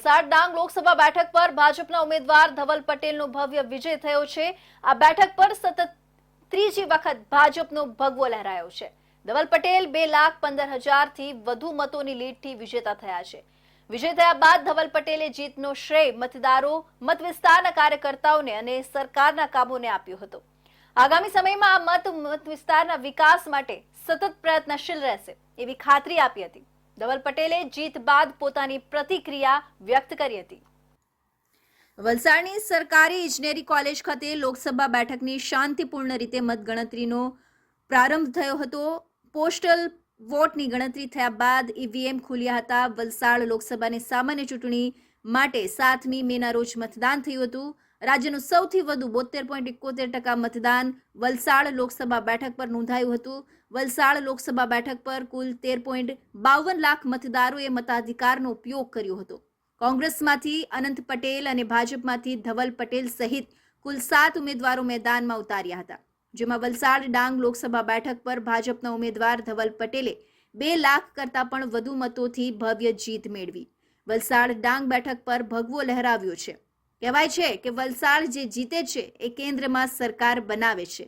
વલસાડ ડાંગ લોકસભા બેઠક પર ભાજપના ઉમેદવાર ધવલ પટેલનો ભવ્ય વિજય થયો છે. આ બેઠક પર સતત ત્રીજી વખત ભાજપનો ભગવો લહેરાયો છે. ધવલ પટેલ બે લાખ પંદર હજારથી વધુ મતોની લીડથી વિજેતા થયા છે. વિજય થયા બાદ ધવલ પટેલે જીતનો શ્રેય મતદારો મત વિસ્તારના કાર્યકર્તાઓને અને સરકારના કામોને આપ્યો હતો. આગામી સમયમાં આ મત મત વિસ્તારના વિકાસ માટે સતત પ્રયત્નશીલ રહેશે એવી ખાતરી આપી હતી. ધવલ પટેલે જીત બાદ પોતાની પ્રતિક્રિયા વ્યક્ત કરી હતી. વલસાડની સરકારી ઇજનેરી કોલેજ ખાતે લોકસભા બેઠકની શાંતિપૂર્ણ રીતે મતગણતરીનો પ્રારંભ થયો હતો. પોસ્ટલ વોટની ગણતરી થયા બાદ ઈવીએમ ખુલ્યા હતા. વલસાડ લોકસભાની સામાન્ય ચૂંટણી માટે સાતમી મેના રોજ મતદાન થયું હતું. રાજ્યનું સૌથી વધુ બોતેર પોઈન્ટ એકોતેર ટકા મતદાન વલસાડ લોકસભા બેઠક પર નોંધાયું હતું. વલસાડ લોકસભા બેઠક પર કુલ તેર પોઈન્ટ બાવન લાખ મતદારોએ મતાધિકારનો ઉપયોગ કર્યો હતો. કોંગ્રેસમાંથી અનંત પટેલ અને ભાજપમાંથી ધવલ પટેલ સહિત કુલ સાત ઉમેદવારો મેદાનમાં ઉતાર્યા હતા. જેમાં વલસાડ ડાંગ લોકસભા બેઠક પર ભાજપના ઉમેદવાર ધવલ પટેલે બે લાખ કરતાં પણ વધુ મતોથી ભવ્ય જીત મેળવી. વલસાડ ડાંગ બેઠક પર ભગવો લહેરાવ્યો છે. કહેવાય છે કે વલસાડ જે જીતે છે એ કેન્દ્રમાં સરકાર બનાવે છે.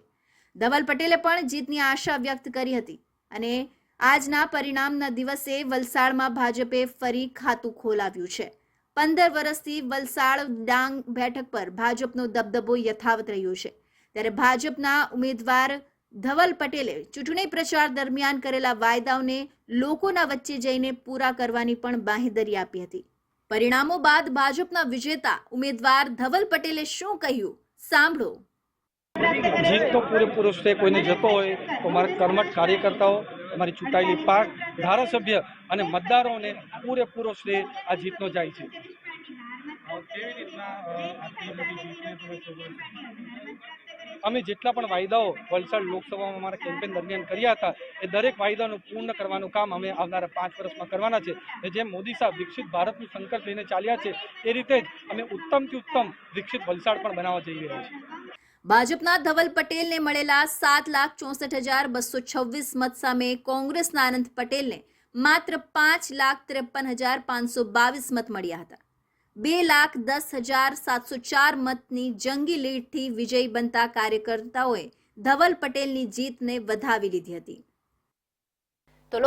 ધવલ પટેલે પણ જીતની આશા વ્યક્ત કરી હતી અને આજના પરિણામના દિવસે વલસાડમાં ભાજપે ફરી ખાતું ખોલાવ્યું છે. પંદર વર્ષથી વલસાડ ડાંગ બેઠક પર ભાજપનો દબદબો યથાવત રહ્યો છે. ત્યારે ભાજપના ઉમેદવાર ધવલ પટેલે ચૂંટણી પ્રચાર દરમિયાન કરેલા વાયદાઓને લોકોના વચ્ચે જઈને પૂરા કરવાની પણ બાંહેધરી આપી હતી. પરિણામો બાદ ભાજપના વિજેતા ઉમેદવાર ધવલ પટેલે શું કહ્યું? સાંભળો. જીત તો પૂરેપૂરો શ્રેય કોઈને જતો હોય તો મારા કર્મઠ કાર્યકર્તાઓ અમારી ચૂંટાયેલી પાક ધારાસભ્ય અને મતદારોને પૂરેપૂરો શ્રેય આ જીતનો જાય છે? અમે જેટલા પણ વાયદાઓ વલસાડ લોકસભામાં અમારા કેમ્પેન દરમિયાન કર્યા હતા, એ દરેક વાયદાનું પૂર્ણ કરવાનું કામ અમે આવનારા પાંચ વર્ષમાં કરવાના છે. કે જેમ મોદી સાહેબ વિકસિત ભારતનું સંકલ્પ લઈને ચાલ્યા છે, એ રીતે જ અમે ઉત્તમથી ઉત્તમ વિકસિત વલસાડ પણ બનાવવા જઈ રહ્યા છીએ. ભાજપના ધવલ પટેલને મળેલા સાત લાખ ચોસઠ હજાર બસો છવ્વીસ મત સામે કોંગ્રેસના અનંત પટેલને માત્ર પાંચ લાખ ત્રેપન હજાર પાંચસો બાવીસ મત મળ્યા હતા. બે લાખ દસ હજાર સાતસો ચાર મતની જંગી લીડથી વિજયી બનતા કાર્યકર્તાઓએ ધવલ પટેલની જીતને વધાવી લીધી હતી.